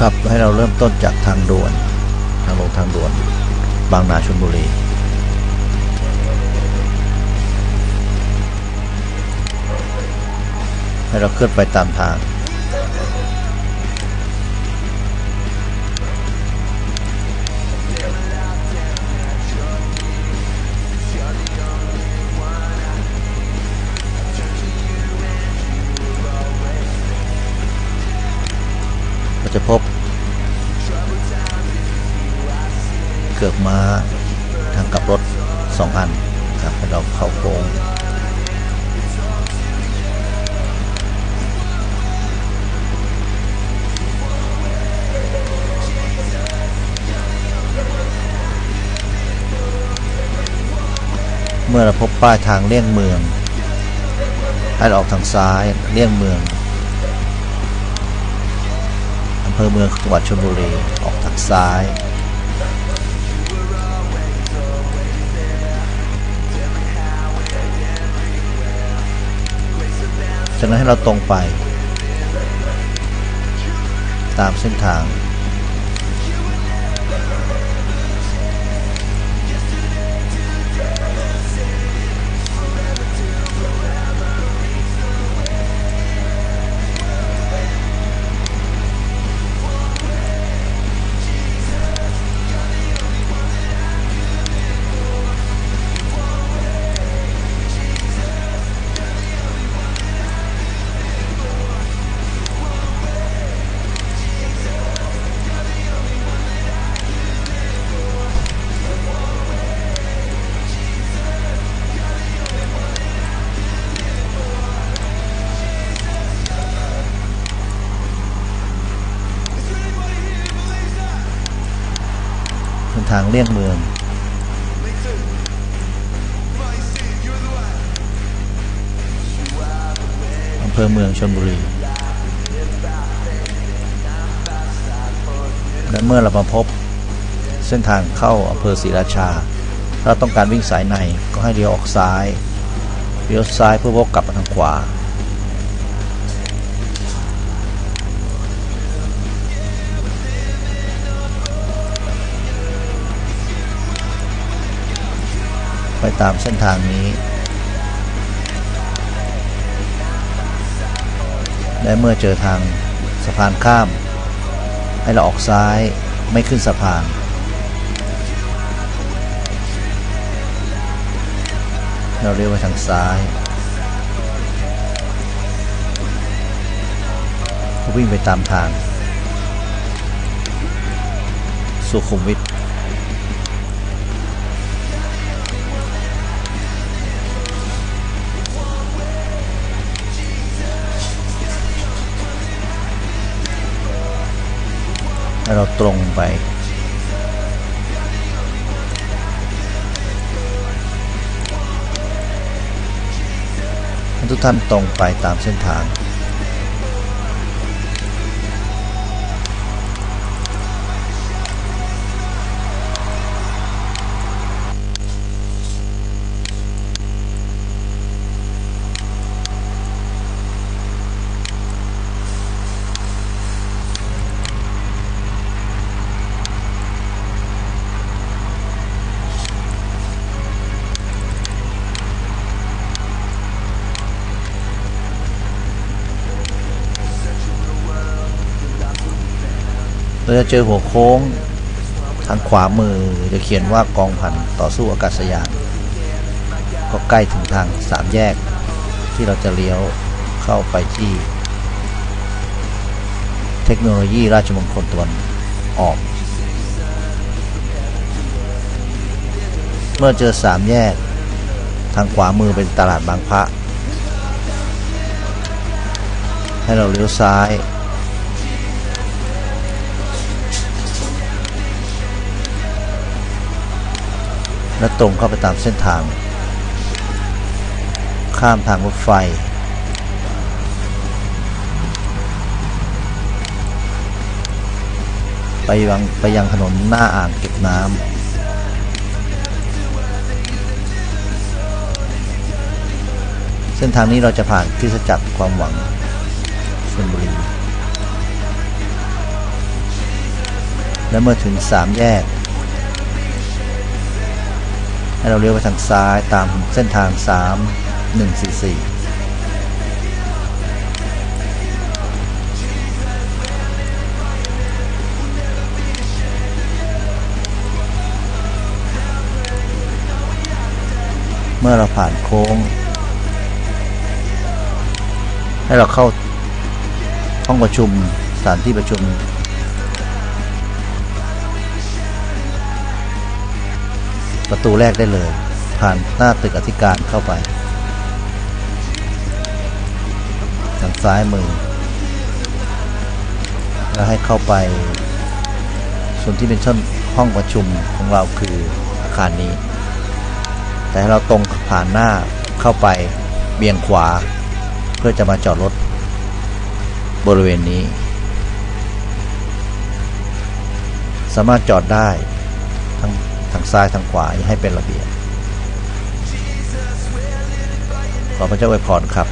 ครับให้เราเริ่มต้นจากทางด่วน ทางลงทางด่วน บางนาชลบุรี ให้เราเคลื่อนไปตามทาง กือกม้าทางกลับรถสองอันครับให้เราเข้าโค้งเมื่อเราพบป้ายทางเลี่ยงเมือง ให้เราออกทางซ้ายเลี่ยงเมืองอำเภอเมืองจังหวัดชลบุรีออกทางซ้าย จากนั้นให้เราตรงไป ตามเส้นทาง ทางเลี่ยงเมือง อำเภอเมืองชลบุรี และเมื่อเรามาพบเส้นทางเข้าอำเภอศรีราชา ถ้าเราต้องการวิ่งสายในก็ให้เลี้ยวออกซ้าย เลี้ยวซ้ายเพื่อวกกลับมาทางขวา ไปตามเส้นทางนี้ และเมื่อเจอทางสะพานข้าม ให้เราออกซ้ายไม่ขึ้นสะพาน เราเลี้ยวไปทางซ้ายวิ่งไปตามทาง สุขุมวิท ให้เราตรงไป ทุกท่านตรงไปตามเส้นทาง เราจะเจอหัวโค้งทางขวามือจะเขียนว่ากองพันต่อสู้อากาศยาน ก็ใกล้ถึงทางสามแยกที่เราจะเลี้ยวเข้าไปที่ เทคโนโลยีราชมงคลตะวันออก เมื่อเจอสามแยก ทางขวามือเป็นตลาดบางพระ ให้เราเลี้ยวซ้าย และตรงเข้าไปตามเส้นทาง ข้ามทางรถไฟ ไปยังไปยังถนนหน้าอ่างเก็บน้ำเส้นทางนี้เราจะผ่านคริสจักรความหวังชลบุรี และเมื่อถึงสามแยก ให้เราเลี้ยวไปทางซ้ายตามเส้นทาง 3 1 4 4เมื่อเราผ่านโค้ง ให้เราเข้าห้องประชุมสถานที่ประชุม ประตูแรกได้เลย ผ่านหน้าตึกอธิการเข้าไปทางซ้ายมือ แล้วให้เข้าไป ส่วนที่เป็นช่องห้องประชุมของเราคืออาคารนี้ แต่เราตรงผ่านหน้าเข้าไปเบี่ยงขวา เพื่อจะมาจอดรถบริเวณนี้ สามารถจอดได้ ทางซ้ายทางขวาอย่าให้เป็นระเบียบ ขอพระเจ้าอวยพรครับ